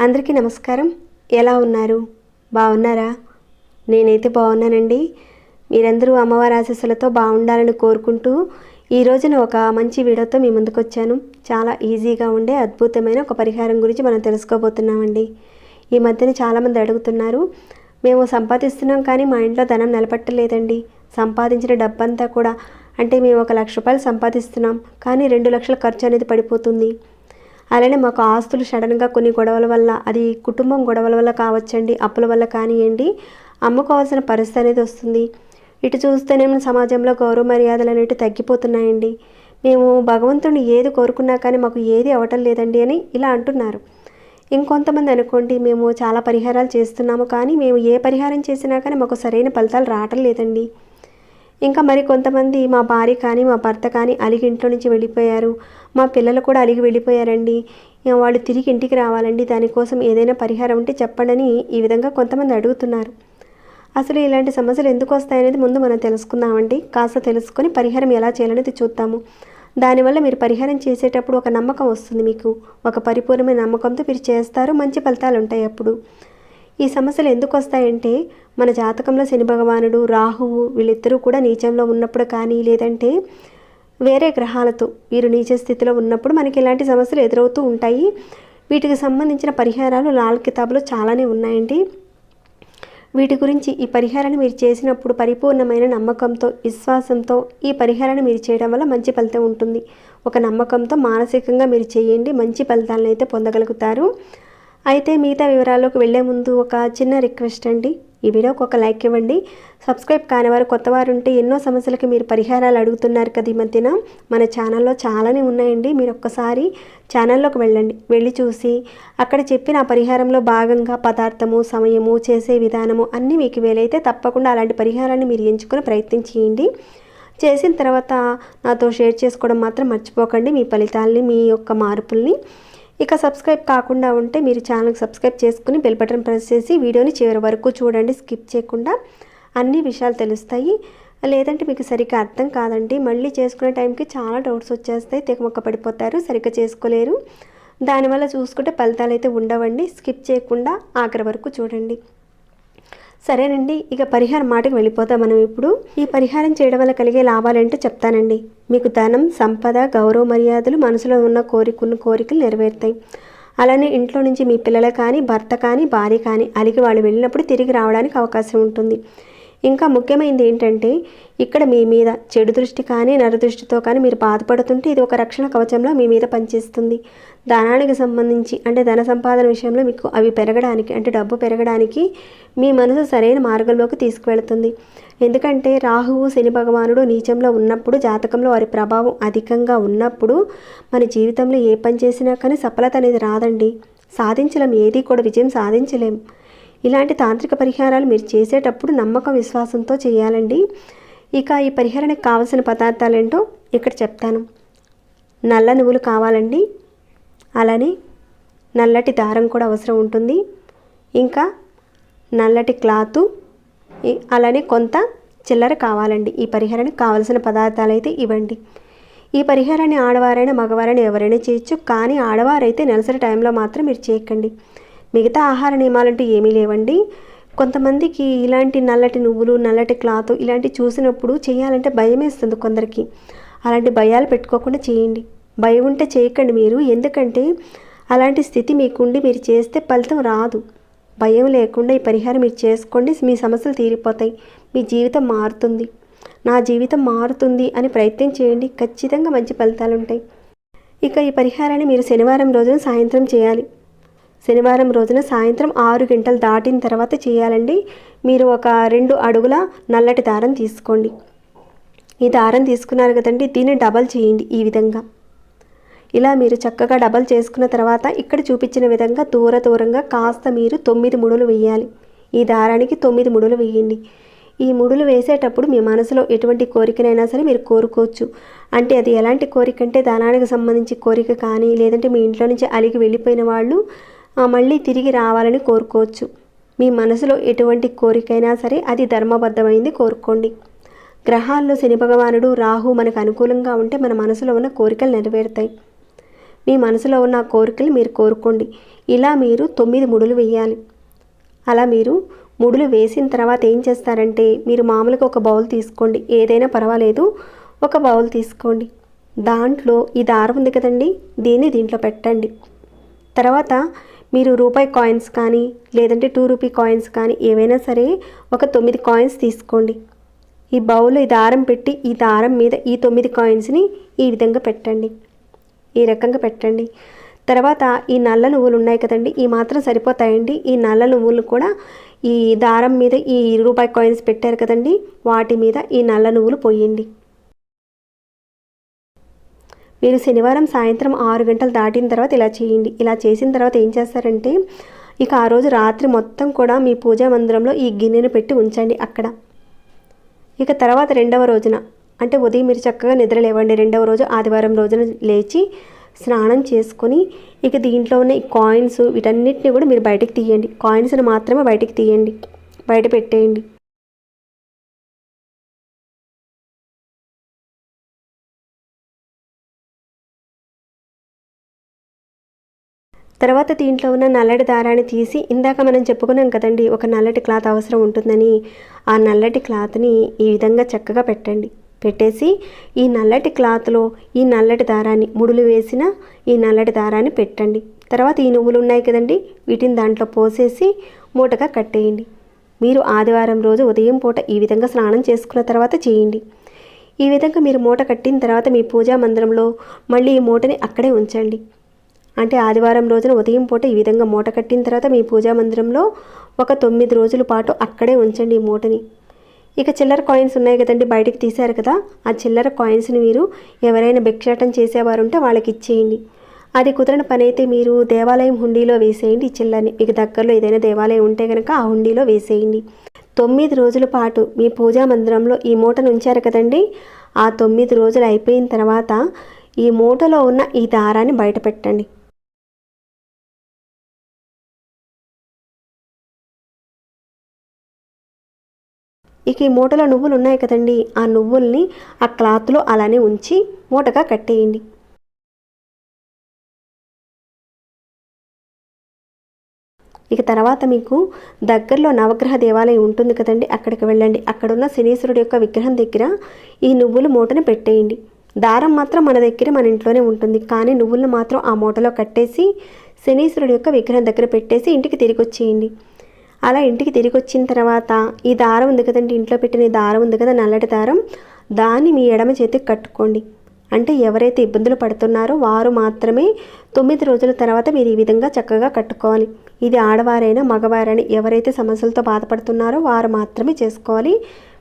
అందరికీ నమస్కారం. ఎలా ఉన్నారు? బాగున్నారా? నేనైతే బాగున్నానండి. మీరందరూ అమ్మవారి ఆశీస్సులతో బాగుండాలని కోరుకుంటూ ఈ రోజున ఒక మంచి వీడియోతో మీ ముందుకు వచ్చాను చాలా ఈజీగా ఉండే అద్భుతమైన ఒక పరిహారం గురించి మనం తెలుసుకోబోతున్నామండి. ఈ మధ్యన చాలామంది అడుగుతున్నారు మేము సంపాదిస్తున్నాం కానీ మా ఇంట్లో ధనం నిలబట్టలేదండి. సంపాదించిన డబ్బంతా కూడా. అంటే మేము ఒక లక్ష రూపాయలు సంపాదిస్తున్నాం కానీ రెండు లక్షల ఖర్చు అనేది పడిపోతుంది. అలానే మాకు ఆస్తులు సడన్గా కొన్ని గొడవల వల్ల అది కుటుంబం గొడవల వల్ల కావచ్చండి అప్పుల వల్ల కానివ్వండి అమ్ముకోవాల్సిన పరిస్థితి అనేది వస్తుంది. ఇటు చూస్తేనేమో సమాజంలో గౌరవ మర్యాదలు అనేవి తగ్గిపోతున్నాయండి. మేము భగవంతుని ఏది కోరుకున్నా కానీ మాకు ఏది అవ్వటం లేదండి అని ఇలా అంటున్నారు. ఇంకొంతమంది అనుకోండి మేము చాలా పరిహారాలు చేస్తున్నాము కానీ మేము ఏ పరిహారం చేసినా కానీ మాకు సరైన ఫలితాలు రావటం లేదండి. ఇంకా మరి కొంతమంది మా భార్య కానీ మా భర్త కానీ అలిగి ఇంట్లో నుంచి వెళ్ళిపోయారు. మా పిల్లలు కూడా అలిగి వెళ్ళిపోయారండి. వాళ్ళు తిరిగి ఇంటికి రావాలండి. దానికోసం ఏదైనా పరిహారం ఉంటే చెప్పండి ఈ విధంగా కొంతమంది అడుగుతున్నారు. అసలు ఇలాంటి సమస్యలు ఎందుకు వస్తాయనేది ముందు మనం తెలుసుకుందామండి. కాస్త తెలుసుకొని పరిహారం ఎలా చేయాలనేది చూద్దాము. దానివల్ల మీరు పరిహారం చేసేటప్పుడు ఒక నమ్మకం వస్తుంది మీకు. ఒక పరిపూర్ణమైన నమ్మకంతో మీరు చేస్తారు. మంచి ఫలితాలు ఉంటాయి అప్పుడు. ఈ సమస్యలు ఎందుకు వస్తాయంటే మన జాతకంలో శని భగవానుడు రాహువు వీళ్ళిద్దరూ కూడా నీచంలో ఉన్నప్పుడు కానీ లేదంటే వేరే గ్రహాలతో వీరు నీచ స్థితిలో ఉన్నప్పుడు మనకి ఇలాంటి సమస్యలు ఎదురవుతూ ఉంటాయి. వీటికి సంబంధించిన పరిహారాలు లాల్ కితాబ్లో చాలానే ఉన్నాయండి. వీటి గురించి ఈ పరిహారాన్ని మీరు చేసినప్పుడు పరిపూర్ణమైన నమ్మకంతో విశ్వాసంతో ఈ పరిహారాన్ని మీరు చేయడం వల్ల మంచి ఫలితం ఉంటుంది. ఒక నమ్మకంతో మానసికంగా మీరు చేయండి మంచి ఫలితాలను అయితే పొందగలుగుతారు. అయితే మిగతా వివరాల్లోకి వెళ్ళే ముందు ఒక చిన్న రిక్వెస్ట్ అండి. ఈ వీడియోకి ఒక లైక్ ఇవ్వండి. సబ్స్క్రైబ్ కాని వారు కొత్త వారు ఉంటే ఎన్నో సమస్యలకి మీరు పరిహారాలు అడుగుతున్నారు కదా ఈ మధ్యన. మన ఛానల్లో చాలానే ఉన్నాయండి. మీరు ఒక్కసారి ఛానల్లోకి వెళ్ళండి. వెళ్ళి చూసి అక్కడ చెప్పిన ఆ పరిహారంలో భాగంగా పదార్థము సమయము చేసే విధానము అన్నీ మీకు వీలైతే తప్పకుండా అలాంటి పరిహారాన్ని మీరు ఎంచుకుని ప్రయత్నం చేయండి. చేసిన తర్వాత నాతో షేర్ చేసుకోవడం మాత్రం మర్చిపోకండి. మీ ఫలితాల్ని మీ యొక్క మార్పుల్ని. ఇక సబ్స్క్రైబ్ కాకుండా ఉంటే మీరు ఛానల్కి సబ్స్క్రైబ్ చేసుకుని బెల్ బటన్ ప్రెస్ చేసి వీడియోని చివరి వరకు చూడండి స్కిప్ చేయకుండా. అన్ని విషయాలు తెలుస్తాయి. లేదంటే మీకు సరిగ్గా అర్థం కాదండి. మళ్ళీ చేసుకునే టైంకి చాలా డౌట్స్ వచ్చేస్తాయి. తెగమొక్క పడిపోతారు సరిగ్గా చేసుకోలేరు. దానివల్ల చూసుకుంటే ఫలితాలు అయితే ఉండవండి. స్కిప్ చేయకుండా ఆఖరి వరకు చూడండి. సరేనండి ఇక పరిహారం మాటకు వెళ్ళిపోతాం మనం ఇప్పుడు. ఈ పరిహారం చేయడం వల్ల కలిగే లాభాలేంటో చెప్తానండి. మీకు ధనం సంపద గౌరవ మర్యాదలు మనసులో ఉన్న కోరికున్న కోరికలు నెరవేరుతాయి. అలానే ఇంట్లో నుంచి మీ పిల్లలు కానీ భర్త కానీ భార్య కానీ అలిగి వాళ్ళు వెళ్ళినప్పుడు తిరిగి రావడానికి అవకాశం ఉంటుంది. ఇంకా ముఖ్యమైనది ఏంటంటే ఇక్కడ మీ మీద చెడు దృష్టి కానీ నరదృష్టితో కానీ మీరు బాధపడుతుంటే ఇది ఒక రక్షణ కవచంలో మీ మీద పనిచేస్తుంది. ధనానికి సంబంధించి అంటే ధన సంపాదన విషయంలో మీకు అవి పెరగడానికి అంటే డబ్బు పెరగడానికి మీ మనసు సరైన మార్గంలోకి తీసుకువెళుతుంది. ఎందుకంటే రాహువు శని భగవానుడు నీచంలో ఉన్నప్పుడు జాతకంలో వారి ప్రభావం అధికంగా ఉన్నప్పుడు మన జీవితంలో ఏ పని చేసినా కానీ సఫలత అనేది రాదండి. సాధించలేం ఏది కూడా విజయం సాధించలేం. ఇలాంటి తాంత్రిక పరిహారాలు మీరు చేసేటప్పుడు నమ్మకం విశ్వాసంతో చేయాలండి. ఇక ఈ పరిహారానికి కావలసిన పదార్థాలు ఏంటో ఇక్కడ చెప్తాను. నల్ల నువ్వులు కావాలండి. అలానే నల్లటి దారం కూడా అవసరం ఉంటుంది. ఇంకా నల్లటి క్లాతు అలానే కొంత చిల్లర కావాలండి. ఈ పరిహారానికి కావలసిన పదార్థాలు అయితే ఇవ్వండి. ఈ పరిహారాన్ని ఆడవారైనా మగవారైనా ఎవరైనా చేయొచ్చు. కానీ ఆడవారైతే నెలసరి టైంలో మాత్రం మీరు చేయకండి. మిగతా ఆహార నియమాలంటూ ఏమీ లేవండి. కొంతమందికి ఇలాంటి నల్లటి నువ్వులు నల్లటి క్లాత్ ఇలాంటి చూసినప్పుడు చేయాలంటే భయం వేస్తుంది కొందరికి. అలాంటి భయాలు పెట్టుకోకుండా చేయండి. భయం ఉంటే చేయకండి మీరు. ఎందుకంటే అలాంటి స్థితి మీకుండి మీరు చేస్తే ఫలితం రాదు. భయం లేకుండా ఈ పరిహారం మీరు చేసుకోండి. మీ సమస్యలు తీరిపోతాయి. మీ జీవితం మారుతుంది. నా జీవితం మారుతుంది అని ప్రయత్నం చేయండి. ఖచ్చితంగా మంచి ఫలితాలు ఉంటాయి ఇక ఈ పరిహారాన్ని మీరు శనివారం రోజున సాయంత్రం చేయాలి. శనివారం రోజున సాయంత్రం ఆరు గంటలు దాటిన తర్వాత చేయాలండి. మీరు ఒక రెండు అడుగుల నల్లటి దారం తీసుకోండి. ఈ దారం తీసుకున్నారు కదండి దీన్ని డబల్ చేయండి ఈ విధంగా. ఇలా మీరు చక్కగా డబల్ చేసుకున్న తర్వాత ఇక్కడ చూపించిన విధంగా దూర దూరంగా కాస్త మీరు తొమ్మిది ముడులు వేయాలి. ఈ దారానికి తొమ్మిది ముడులు వేయండి. ఈ ముడులు వేసేటప్పుడు మీ మనసులో ఎటువంటి కోరికనైనా సరే మీరు కోరుకోవచ్చు. అంటే అది ఎలాంటి కోరిక అంటే దానానికి సంబంధించి కోరిక కానీ లేదంటే మీ ఇంట్లో నుంచి అలిగి వెళ్ళిపోయిన వాళ్ళు మళ్ళీ తిరిగి రావాలని కోరుకోవచ్చు. మీ మనసులో ఎటువంటి కోరికైనా సరే అది ధర్మబద్ధమైంది కోరుకోండి. గ్రహాల్లో శని భగవానుడు రాహు మనకు అనుకూలంగా ఉంటే మన మనసులో ఉన్న కోరికలు నెరవేరుతాయి. మీ మనసులో ఉన్న కోరికలు మీరు కోరుకోండి. ఇలా మీరు తొమ్మిది ముడులు వేయాలి. అలా మీరు ముడులు వేసిన తర్వాత ఏం చేస్తారంటే మీరు మామూలుగా ఒక బౌల్ తీసుకోండి. ఏదైనా పర్వాలేదు ఒక బౌల్ తీసుకోండి. దాంట్లో ఈ దారం ఉంది కదండి దీన్ని దీంట్లో పెట్టండి. తర్వాత మీరు రూపాయి కాయిన్స్ కానీ లేదంటే టూ రూపీ కాయిన్స్ కానీ ఏవైనా సరే ఒక తొమ్మిది కాయిన్స్ తీసుకోండి. ఈ బౌల్లో ఈ దారం పెట్టి ఈ దారం మీద ఈ తొమ్మిది కాయిన్స్ని ఈ విధంగా పెట్టండి. ఈ రకంగా పెట్టండి. తర్వాత ఈ నల్ల నువ్వులు ఉన్నాయి కదండి ఈ మాత్రం సరిపోతాయండి. ఈ నల్ల నువ్వులు కూడా ఈ దారం మీద ఈ రూపాయి కాయిన్స్ పెట్టారు కదండి వాటి మీద ఈ నల్ల నువ్వులు పోయండి. మీరు శనివారం సాయంత్రం ఆరు గంటలు దాటిన తర్వాత ఇలా చేయండి. ఇలా చేసిన తర్వాత ఏం చేస్తారంటే ఇక ఆ రోజు రాత్రి మొత్తం కూడా మీ పూజా మందిరంలో ఈ గిన్నెను పెట్టి ఉంచండి అక్కడ. ఇక తర్వాత రెండవ రోజున అంటే ఉదయం మీరు చక్కగా నిద్ర లేవండి. రెండవ రోజు ఆదివారం రోజున లేచి స్నానం చేసుకొని ఇక దీంట్లో ఉన్న ఈ కాయిన్స్ వీటన్నిటిని కూడా మీరు బయటకు తీయండి. కాయిన్స్ని మాత్రమే బయటకు తీయండి. బయట పెట్టేయండి. తర్వాత దీంట్లో ఉన్న నల్లటి దారాన్ని తీసి ఇందాక మనం చెప్పుకున్నాం కదండి ఒక నల్లటి క్లాత్ అవసరం ఉంటుందని. ఆ నల్లటి క్లాత్ని ఈ విధంగా చక్కగా పెట్టండి. పెట్టేసి ఈ నల్లటి క్లాత్లో ఈ నల్లటి దారాన్ని ముడులు వేసిన ఈ నల్లటి దారాన్ని పెట్టండి. తర్వాత ఈ నువ్వులు ఉన్నాయి కదండి వీటిని దాంట్లో పోసేసి మూటగా కట్టేయండి. మీరు ఆదివారం రోజు ఉదయం పూట ఈ విధంగా స్నానం చేసుకున్న తర్వాత చేయండి. ఈ విధంగా మీరు మూట కట్టిన తర్వాత మీ పూజా మందిరంలో మళ్ళీ ఈ మూటని అక్కడే ఉంచండి. అంటే ఆదివారం రోజున ఉదయం పూట ఈ విధంగా మూట కట్టిన తర్వాత మీ పూజా మందిరంలో ఒక తొమ్మిది రోజుల పాటు అక్కడే ఉంచండి ఈ మూటని. ఇక చిల్లర కాయిన్స్ ఉన్నాయి కదండి బయటికి తీశారు కదా ఆ చిల్లర కాయిన్స్ని మీరు ఎవరైనా భిక్షాటం చేసేవారు ఉంటే వాళ్ళకి ఇచ్చేయండి. అది కుదరని పని అయితే మీరు దేవాలయం హుండీలో వేసేయండి ఈ చిల్లర్ని. మీకు దగ్గరలో ఏదైనా దేవాలయం ఉంటే కనుక ఆ హుండీలో వేసేయండి. తొమ్మిది రోజుల పాటు మీ పూజా మందిరంలో ఈ మూటను ఉంచారు కదండి ఆ తొమ్మిది రోజులు అయిపోయిన తర్వాత ఈ మూటలో ఉన్న ఈ దారాన్ని బయట పెట్టండి. ఇక ఈ మూటలో నువ్వులు ఉన్నాయి కదండి. ఆ నువ్వుల్ని ఆ క్లాత్లో అలానే ఉంచి మూటగా కట్టేయండి. ఇక తర్వాత మీకు దగ్గరలో నవగ్రహ దేవాలయం ఉంటుంది కదండి. అక్కడికి వెళ్ళండి. అక్కడున్న శనీశ్వరుడు యొక్క విగ్రహం దగ్గర ఈ నువ్వులు మూటను పెట్టేయండి. దారం మాత్రం మన దగ్గర మన ఇంట్లోనే ఉంటుంది. కానీ నువ్వులను మాత్రం ఆ మూటలో కట్టేసి శనీశ్వరుడు యొక్క విగ్రహం దగ్గర పెట్టేసి ఇంటికి తిరిగి వచ్చేయండి. అలా ఇంటికి తిరిగి వచ్చిన తర్వాత ఈ దారం ఉంది కదండి ఇంట్లో పెట్టిన ఈ దారం ఉంది కదా నల్లటి దారం దాన్ని మీ ఎడమ చేతికి కట్టుకోండి. అంటే ఎవరైతే ఇబ్బందులు పడుతున్నారో వారు మాత్రమే తొమ్మిది రోజుల తర్వాత మీరు ఈ విధంగా చక్కగా కట్టుకోవాలి. ఇది ఆడవారైనా మగవారైనా ఎవరైతే సమస్యలతో బాధపడుతున్నారో వారు మాత్రమే చేసుకోవాలి.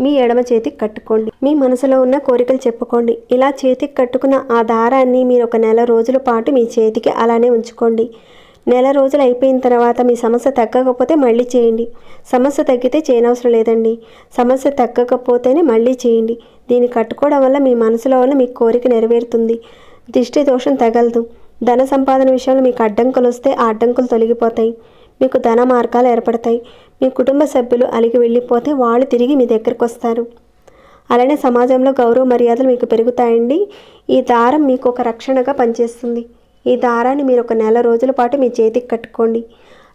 మీ ఎడమ చేతికి కట్టుకోండి. మీ మనసులో ఉన్న కోరికలు చెప్పుకోండి. ఇలా చేతికి కట్టుకున్న ఆ దారాన్ని మీరు ఒక నెల రోజుల పాటు మీ చేతికి అలానే ఉంచుకోండి. నెల రోజులు అయిపోయిన తర్వాత మీ సమస్య తగ్గకపోతే మళ్ళీ చేయండి. సమస్య తగ్గితే చేయనవసరం లేదండి. సమస్య తగ్గకపోతేనే మళ్ళీ చేయండి. దీన్ని కట్టుకోవడం వల్ల మీ మనసులో ఉన్న మీ కోరిక నెరవేరుతుంది. దిష్టి దోషం తగలదు. ధన సంపాదన విషయంలో మీకు అడ్డంకులు వస్తే ఆ అడ్డంకులు తొలగిపోతాయి. మీకు ధన మార్గాలు ఏర్పడతాయి. మీ కుటుంబ సభ్యులు అలిగి వెళ్ళిపోతే వాళ్ళు తిరిగి మీ దగ్గరకు వస్తారు. అలానే సమాజంలో గౌరవ మర్యాదలు మీకు పెరుగుతాయండి. ఈ దారం మీకు ఒక రక్షణగా పనిచేస్తుంది. ఈ దారాన్ని మీరు ఒక నెల రోజుల పాటు మీ చేతికి కట్టుకోండి.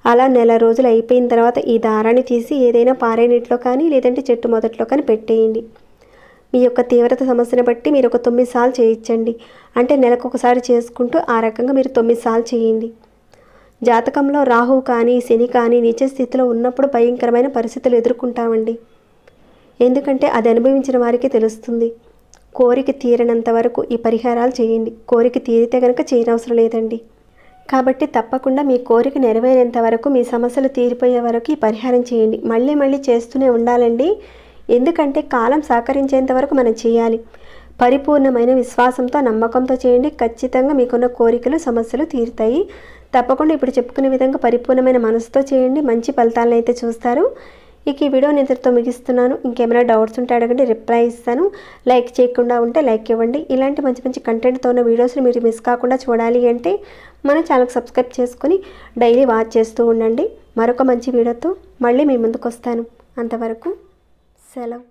అలా నెల రోజులు అయిపోయిన తర్వాత ఈ దారాన్ని తీసి ఏదైనా పారే నీటిలో కానీ లేదంటే చెట్టు మొదట్లో కానీ పెట్టేయండి. మీ యొక్క తీవ్రత సమస్యను బట్టి మీరు ఒక తొమ్మిది సార్లు చేయించండి. అంటే నెలకు ఒకసారి చేసుకుంటూ ఆ రకంగా మీరు తొమ్మిది సార్లు చేయండి. జాతకంలో రాహు కానీ శని కానీ నిత్య స్థితిలో ఉన్నప్పుడు భయంకరమైన పరిస్థితులు ఎదుర్కొంటామండి. ఎందుకంటే అది అనుభవించిన వారికి తెలుస్తుంది. కోరిక తీరనంత వరకు ఈ పరిహారాలు చేయండి. కోరిక తీరితే కనుక చేయనవసరం లేదండి. కాబట్టి తప్పకుండా మీ కోరిక నెరవేరేంత వరకు మీ సమస్యలు తీరిపోయే వరకు ఈ పరిహారం చేయండి. మళ్ళీ మళ్ళీ చేస్తూనే ఉండాలండి. ఎందుకంటే కాలం సహకరించేంత వరకు మనం చేయాలి. పరిపూర్ణమైన విశ్వాసంతో నమ్మకంతో చేయండి. ఖచ్చితంగా మీకున్న కోరికలు సమస్యలు తీరుతాయి. తప్పకుండా ఇప్పుడు చెప్పుకునే విధంగా పరిపూర్ణమైన మనసుతో చేయండి. మంచి ఫలితాలను అయితే చూస్తారు. ఇక ఈ వీడియో నేను ఇంతటితో ముగిస్తున్నాను. ఇంకేమైనా డౌట్స్ ఉంటే అడగండి రిప్లై ఇస్తాను. లైక్ చేయకుండా ఉంటే లైక్ ఇవ్వండి. ఇలాంటి మంచి మంచి కంటెంట్తో ఉన్న వీడియోస్ని మీరు మిస్ కాకుండా చూడాలి అంటే మన ఛానల్కి సబ్స్క్రైబ్ చేసుకుని డైలీ వాచ్ చేస్తూ ఉండండి. మరొక మంచి వీడియోతో మళ్ళీ మీ ముందుకు వస్తాను. అంతవరకు సెలవు.